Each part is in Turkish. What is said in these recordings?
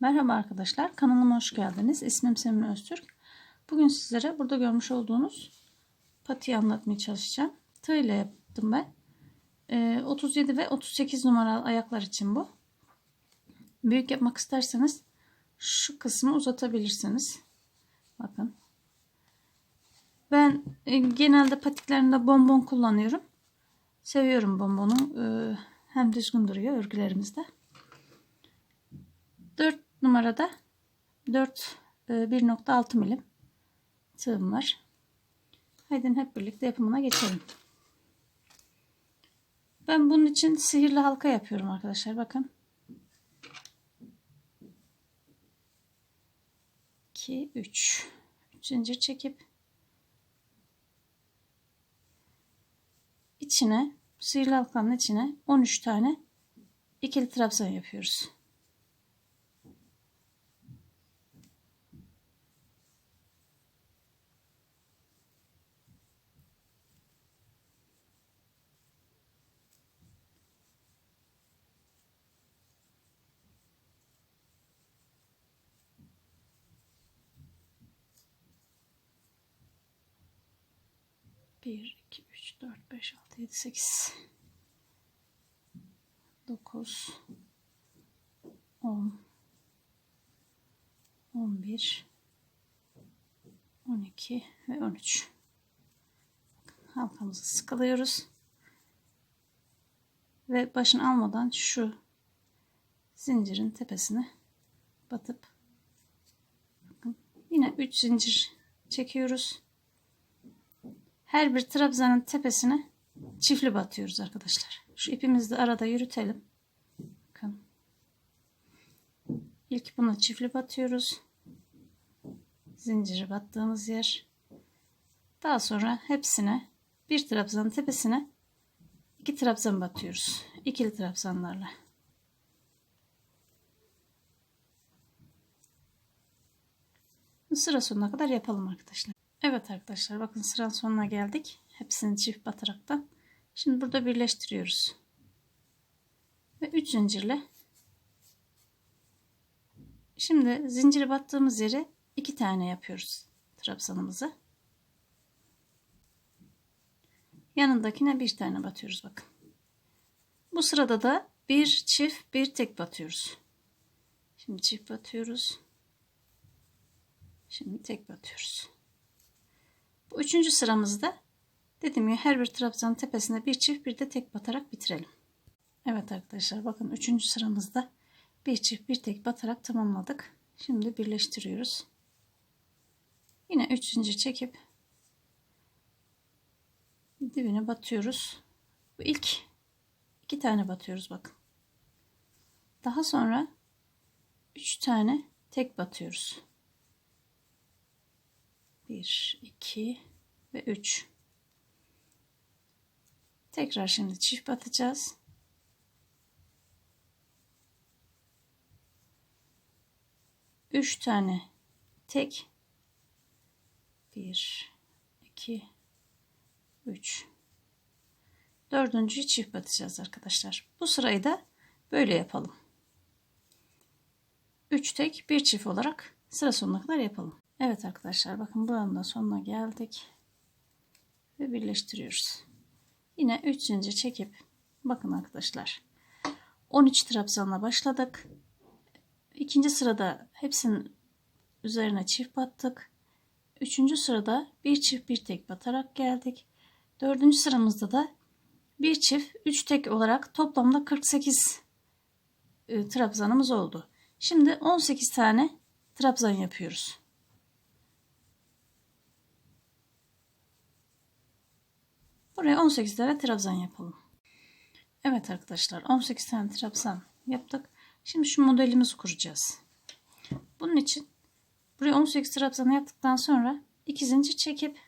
Merhaba arkadaşlar, kanalıma hoş geldiniz. İsmim Semin Öztürk. Bugün sizlere burada görmüş olduğunuz patiyi anlatmaya çalışacağım. Tığ ile yaptım ben. Ee, 37 ve 38 numaralı ayaklar için bu. Büyük yapmak isterseniz şu kısmı uzatabilirsiniz. Bakın. Ben e, genelde patiklerinde bonbon kullanıyorum. Seviyorum bonbonu. Ee, hem düzgün duruyor örgülerimizde. 4 numarada 4 e, 1.6 milim tığım var. Haydi hep birlikte yapımına geçelim. Ben bunun için sihirli halka yapıyorum arkadaşlar. Bakın. 2 3 3 zincir çekip içine sihirli halkanın içine 13 tane ikili trabzan yapıyoruz. Bir, iki, üç, dört, beş, altı, yedi, sekiz, dokuz, on, on bir, on iki ve on üç. Halkamızı sıkılıyoruz. Ve başını almadan şu zincirin tepesine batıp yine 3 zincir çekiyoruz. Her bir trabzanın tepesine çiftli batıyoruz arkadaşlar. Şu ipimizi de arada yürütelim. Bakın. İlk buna çiftli batıyoruz. Zinciri battığımız yer. Daha sonra hepsine bir trabzanın tepesine iki trabzan batıyoruz. İkili trabzanlarla. Sıra sonuna kadar yapalım arkadaşlar. Evet arkadaşlar bakın sıranın sonuna geldik. Hepsini çift bataraktan. Şimdi burada birleştiriyoruz. Ve 3 zincirle Şimdi zinciri battığımız yere iki tane yapıyoruz trabzanımızı. Yanındakine bir tane batıyoruz bakın. Bu sırada da bir çift bir tek batıyoruz. Şimdi çift batıyoruz. Şimdi tek batıyoruz. Bu üçüncü sıramızda dedim ya her bir trabzanın tepesine bir çift bir de tek batarak bitirelim. Evet arkadaşlar bakın üçüncü sıramızda bir çift bir tek batarak tamamladık. Şimdi birleştiriyoruz. Yine üç zincir çekip dibine batıyoruz. Bu ilk iki tane batıyoruz bakın. Daha sonra üç tane tek batıyoruz. 1 2 ve 3 tekrar şimdi çift batacağız. Üç tane tek. Bir iki üç. Dördüncüyü çift batacağız arkadaşlar. Bu sırayı da böyle yapalım. 3 tek bir çift olarak sıra sonuna kadar yapalım Evet arkadaşlar bakın buranın da sonuna geldik. Ve birleştiriyoruz. Yine 3 zincir çekip bakın arkadaşlar 13 trabzanla başladık. İkinci sırada hepsinin üzerine çift battık. Üçüncü sırada bir çift bir tek batarak geldik. Dördüncü sıramızda da bir çift üç tek olarak toplamda 48 e, trabzanımız oldu. Şimdi 18 tane trabzan yapıyoruz. Buraya 18 tane trabzan yapalım. Evet arkadaşlar 18 tane trabzan yaptık. Şimdi şu modelimizi kuracağız. Bunun için buraya 18 trabzan yaptıktan sonra 2 zincir çekip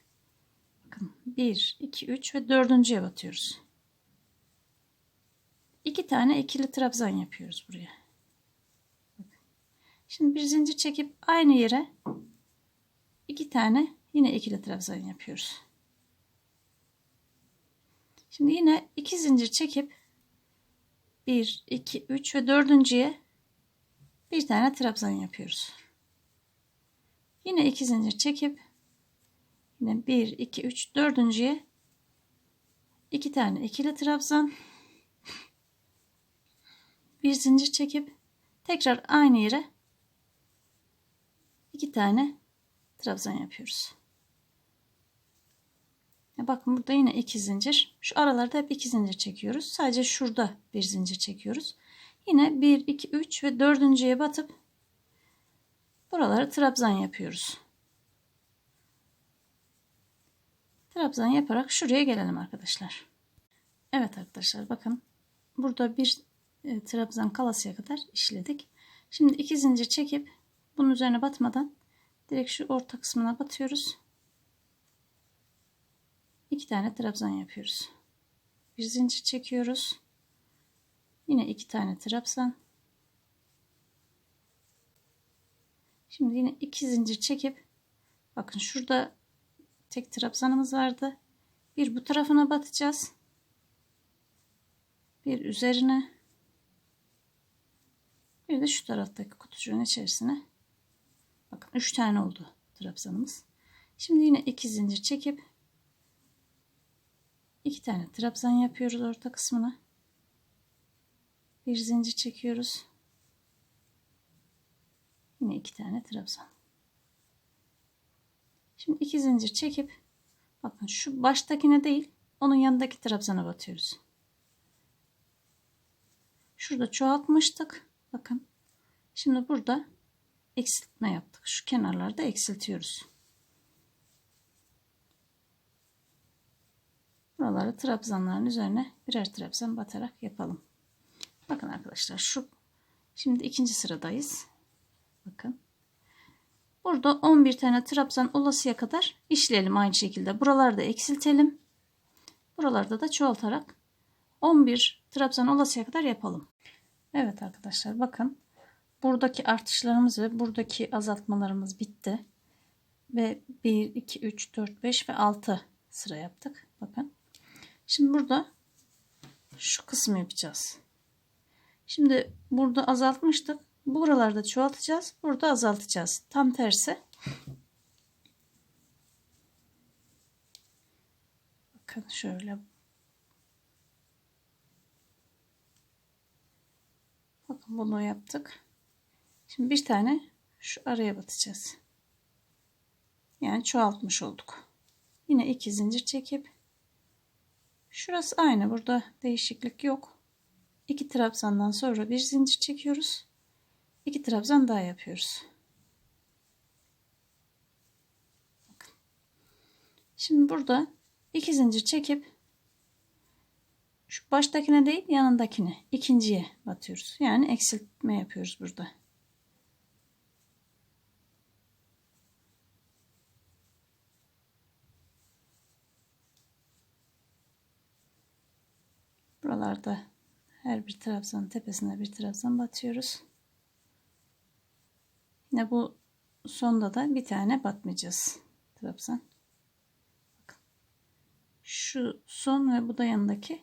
bakın 1, 2, 3 ve 4.ye batıyoruz. 2 tane ikili trabzan yapıyoruz buraya. Şimdi bir zincir çekip aynı yere 2 tane yine ikili trabzan yapıyoruz. Şimdi yine iki zincir çekip 1, 2, 3 ve dördüncüye bir tane trabzan yapıyoruz. Yine iki zincir çekip yine 1 2 3 dördüncüye iki tane ikili trabzan bir zincir çekip tekrar aynı yere iki tane trabzan yapıyoruz. Bakın burada yine iki zincir. Şu aralarda hep iki zincir çekiyoruz. Sadece şurada bir zincir çekiyoruz. Yine 1, 2, 3 ve dördüncüye batıp buraları trabzan yapıyoruz. Trabzan yaparak şuraya gelelim arkadaşlar. Evet arkadaşlar bakın burada bir e, trabzan kalasıya kadar işledik. Şimdi iki zincir çekip bunun üzerine batmadan direkt şu orta kısmına batıyoruz. İki tane trabzan yapıyoruz. Bir zincir çekiyoruz. Yine iki tane trabzan. Şimdi yine iki zincir çekip bakın şurada tek trabzanımız vardı. Bir bu tarafına batacağız. Bir üzerine. Bir de şu taraftaki kutucuğun içerisine. Bakın üç tane oldu trabzanımız. Şimdi yine iki zincir çekip iki tane trabzan yapıyoruz orta kısmına. Bir zincir çekiyoruz. Yine iki tane trabzan. Şimdi iki zincir çekip bakın şu baştakine değil onun yanındaki trabzana batıyoruz. Şurada çoğaltmıştık bakın. Şimdi burada eksiltme yaptık. Şu kenarlarda eksiltiyoruz buraları trabzanların üzerine birer trabzan batarak yapalım Bakın arkadaşlar şu şimdi ikinci sıradayız. Bakın. Burada 11 tane trabzan olasıya kadar işleyelim aynı şekilde. Buralarda eksiltelim. Buralarda da çoğaltarak 11 trabzan olasıya kadar yapalım. Evet arkadaşlar bakın. Buradaki artışlarımız ve buradaki azaltmalarımız bitti. Ve 1, 2, 3, 4, 5 ve 6 sıra yaptık. Bakın. Şimdi burada şu kısmı yapacağız. Şimdi burada azaltmıştık. Buralarda çoğaltacağız. Burada azaltacağız. Tam tersi. Bakın şöyle. Bakın bunu yaptık. Şimdi bir tane şu araya batacağız. Yani çoğaltmış olduk. Yine iki zincir çekip şurası aynı. Burada değişiklik yok. 2 trabzandan sonra bir zincir çekiyoruz. 2 trabzan daha yapıyoruz. Şimdi burada iki zincir çekip şu baştakine değil yanındakine ikinciye batıyoruz. Yani eksiltme yapıyoruz burada. Buralarda her bir trabzanın tepesine bir trabzan batıyoruz. Yine bu sonda da bir tane batmayacağız. Trabzan. Şu son ve bu da yanındaki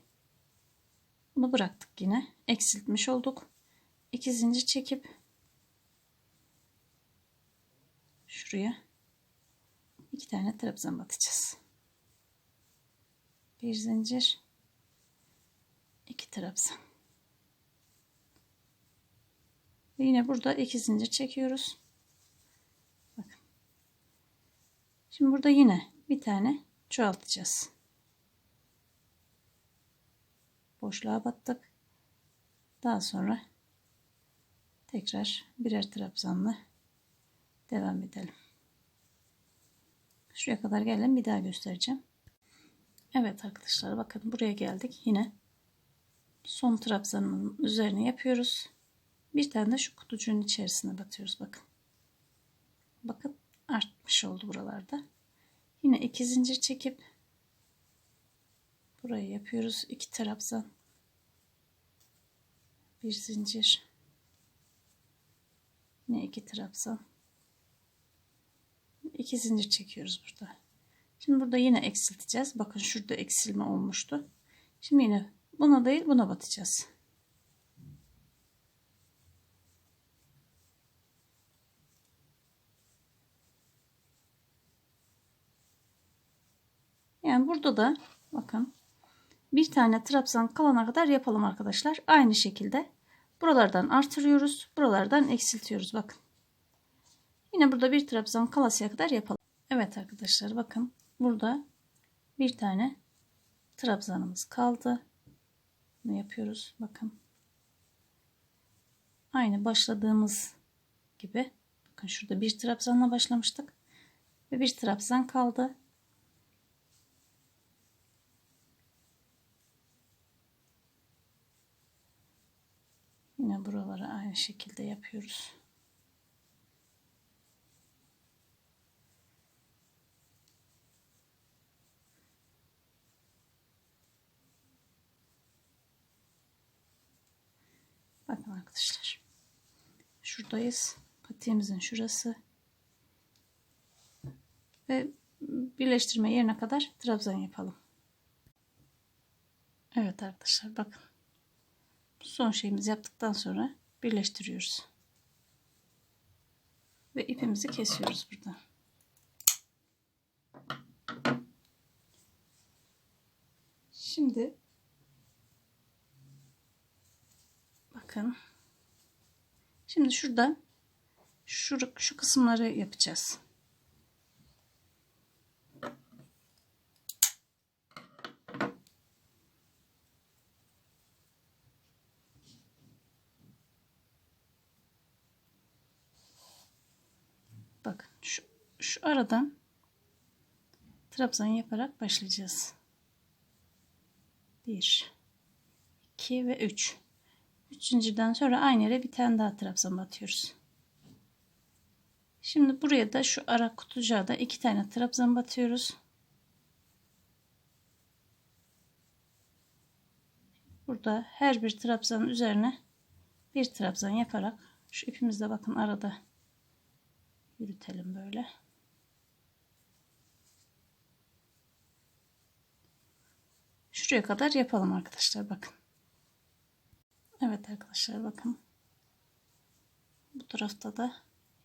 bunu bıraktık yine. Eksiltmiş olduk. İki zincir çekip şuraya iki tane trabzan batacağız. Bir zincir iki trabzan. Yine burada iki zincir çekiyoruz. Bakın. Şimdi burada yine bir tane çoğaltacağız. Boşluğa battık. Daha sonra tekrar birer trabzanla devam edelim. Şuraya kadar gelelim bir daha göstereceğim. Evet arkadaşlar bakın buraya geldik. Yine son trabzanın üzerine yapıyoruz. Bir tane de şu kutucuğun içerisine batıyoruz bakın. Bakın artmış oldu buralarda. Yine iki zincir çekip burayı yapıyoruz. iki trabzan. Bir zincir. Yine iki trabzan. iki zincir çekiyoruz burada. Şimdi burada yine eksilteceğiz. Bakın şurada eksilme olmuştu. Şimdi yine Buna değil buna batacağız. Yani burada da bakın bir tane trabzan kalana kadar yapalım arkadaşlar. Aynı şekilde buralardan artırıyoruz. Buralardan eksiltiyoruz. Bakın. Yine burada bir trabzan kalasıya kadar yapalım. Evet arkadaşlar bakın. Burada bir tane trabzanımız kaldı. Bunu yapıyoruz. Bakın. Aynı başladığımız gibi. Bakın şurada bir trabzanla başlamıştık. Ve bir trabzan kaldı. Yine buraları aynı şekilde yapıyoruz. Bakın arkadaşlar. Şuradayız. Patiğimizin şurası. Ve birleştirme yerine kadar trabzan yapalım. Evet arkadaşlar bakın. Son şeyimizi yaptıktan sonra birleştiriyoruz. Ve ipimizi kesiyoruz burada. Şimdi bakın. Şimdi şurada şu, şu kısımları yapacağız. Bakın şu, şu aradan trabzan yaparak başlayacağız. 1 2 ve 3 Üçüncüden sonra aynı yere bir tane daha trabzan batıyoruz. Şimdi buraya da şu ara kutucuğa da iki tane trabzan batıyoruz. Burada her bir trabzanın üzerine bir trabzan yaparak şu ipimizde bakın arada yürütelim böyle. Şuraya kadar yapalım arkadaşlar bakın. Evet arkadaşlar bakın. Bu tarafta da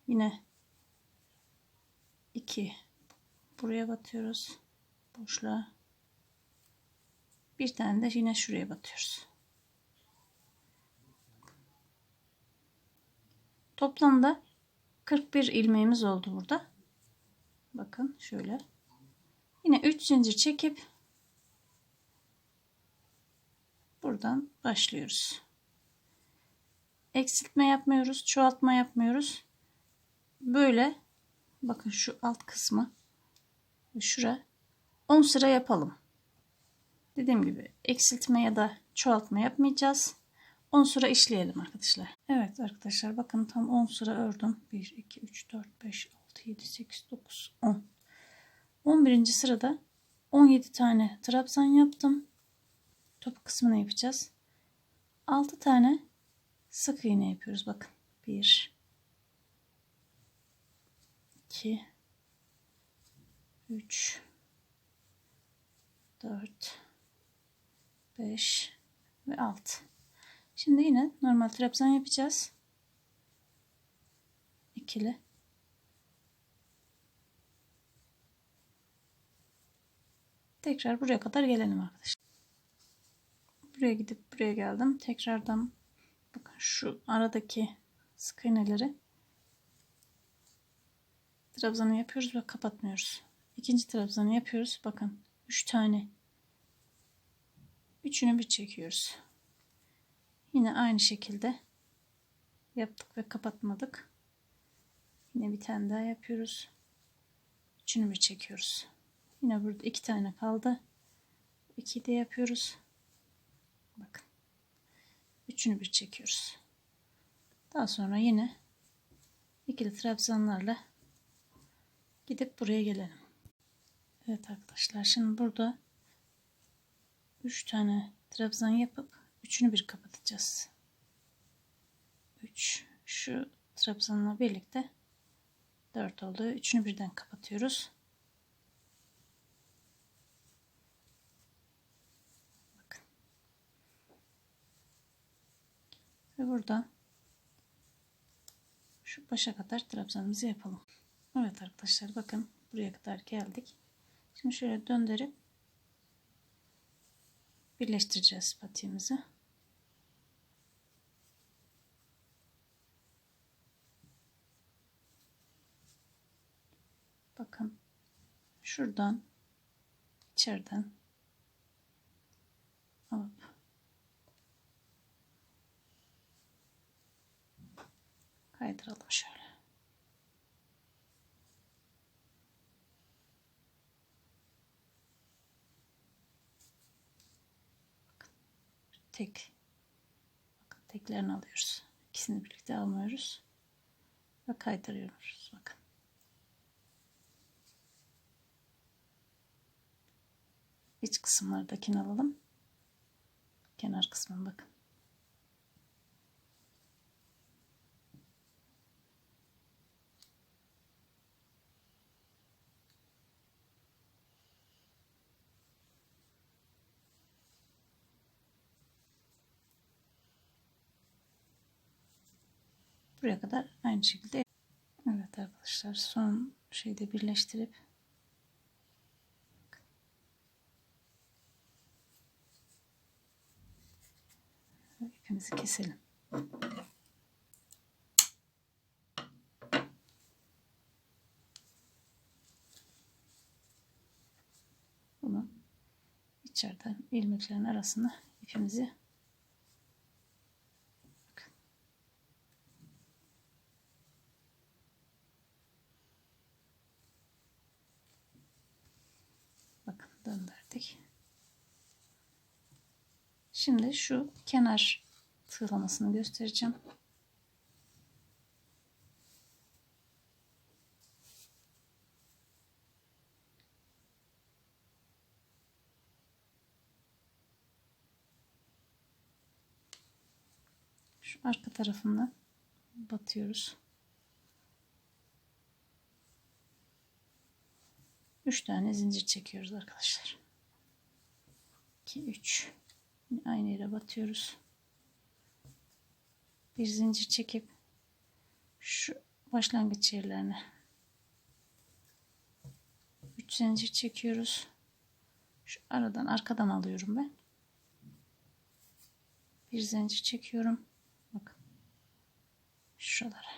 yine iki buraya batıyoruz. Boşluğa. Bir tane de yine şuraya batıyoruz. Toplamda 41 ilmeğimiz oldu burada. Bakın şöyle. Yine 3 zincir çekip buradan başlıyoruz. Eksiltme yapmıyoruz, çoğaltma yapmıyoruz. Böyle bakın şu alt kısmı şura 10 sıra yapalım. Dediğim gibi eksiltme ya da çoğaltma yapmayacağız. 10 sıra işleyelim arkadaşlar. Evet arkadaşlar bakın tam 10 sıra ördüm. 1, 2, 3, 4, 5, 6, 7, 8, 9, 10. 11. sırada 17 tane trabzan yaptım. Top kısmını yapacağız. 6 tane sık iğne yapıyoruz. Bakın. 1 2 3 4 5 ve 6 Şimdi yine normal trabzan yapacağız. İkili. Tekrar buraya kadar gelelim arkadaşlar. Buraya gidip buraya geldim. Tekrardan şu aradaki sık iğneleri trabzanı yapıyoruz ve kapatmıyoruz. İkinci trabzanı yapıyoruz. Bakın 3 tane. Üçünü bir çekiyoruz. Yine aynı şekilde yaptık ve kapatmadık. Yine bir tane daha yapıyoruz. Üçünü bir çekiyoruz. Yine burada iki tane kaldı. İki de yapıyoruz. Bakın. Üçünü bir çekiyoruz. Daha sonra yine ikili trabzanlarla gidip buraya gelelim. Evet arkadaşlar şimdi burada 3 tane trabzan yapıp Üçünü bir kapatacağız. 3 şu trabzanla birlikte 4 oldu. Üçünü birden kapatıyoruz. Ve burada şu başa kadar trabzanımızı yapalım. Evet arkadaşlar bakın buraya kadar geldik. Şimdi şöyle döndürüp birleştireceğiz patiğimizi. Bakın şuradan içeriden alıp kaydıralım şöyle. Bakın, tek bakın teklerini alıyoruz. İkisini birlikte almıyoruz ve kaydırıyoruz. Bakın. iç kısımlardakini alalım. Kenar kısmına bakın. Buraya kadar aynı şekilde. Evet arkadaşlar son şeyde birleştirip ipimizi keselim. Bunu içeriden ilmeklerin arasına ipimizi bakın döndürdük. Şimdi şu kenar tığlamasını göstereceğim. Şu arka tarafından batıyoruz. 3 tane zincir çekiyoruz arkadaşlar. 2 3 aynı yere batıyoruz bir zincir çekip şu başlangıç yerlerine 3 zincir çekiyoruz. Şu aradan arkadan alıyorum ben. Bir zincir çekiyorum. Bakın. Şuralara.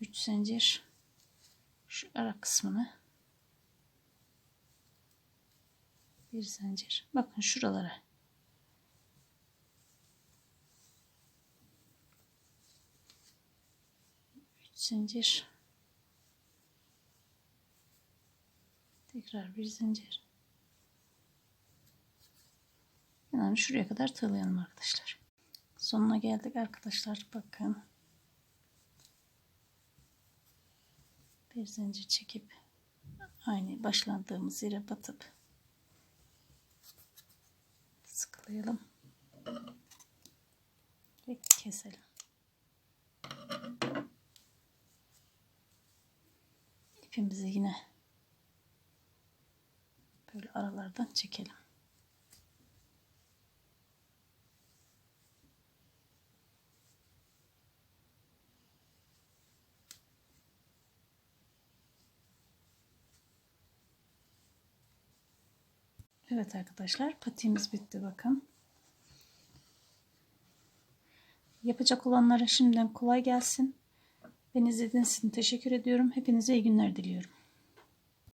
3 zincir şu ara kısmını. Bir zincir. Bakın şuralara. Zincir. Tekrar bir zincir. Yani şuraya kadar tığlayalım arkadaşlar. Sonuna geldik arkadaşlar. Bakın bir zincir çekip aynı başlandığımız yere batıp sıkılayalım ve keselim ipimizi yine böyle aralardan çekelim. Evet arkadaşlar patiğimiz bitti bakın. Yapacak olanlara şimdiden kolay gelsin. Beni izlediğiniz için teşekkür ediyorum. Hepinize iyi günler diliyorum.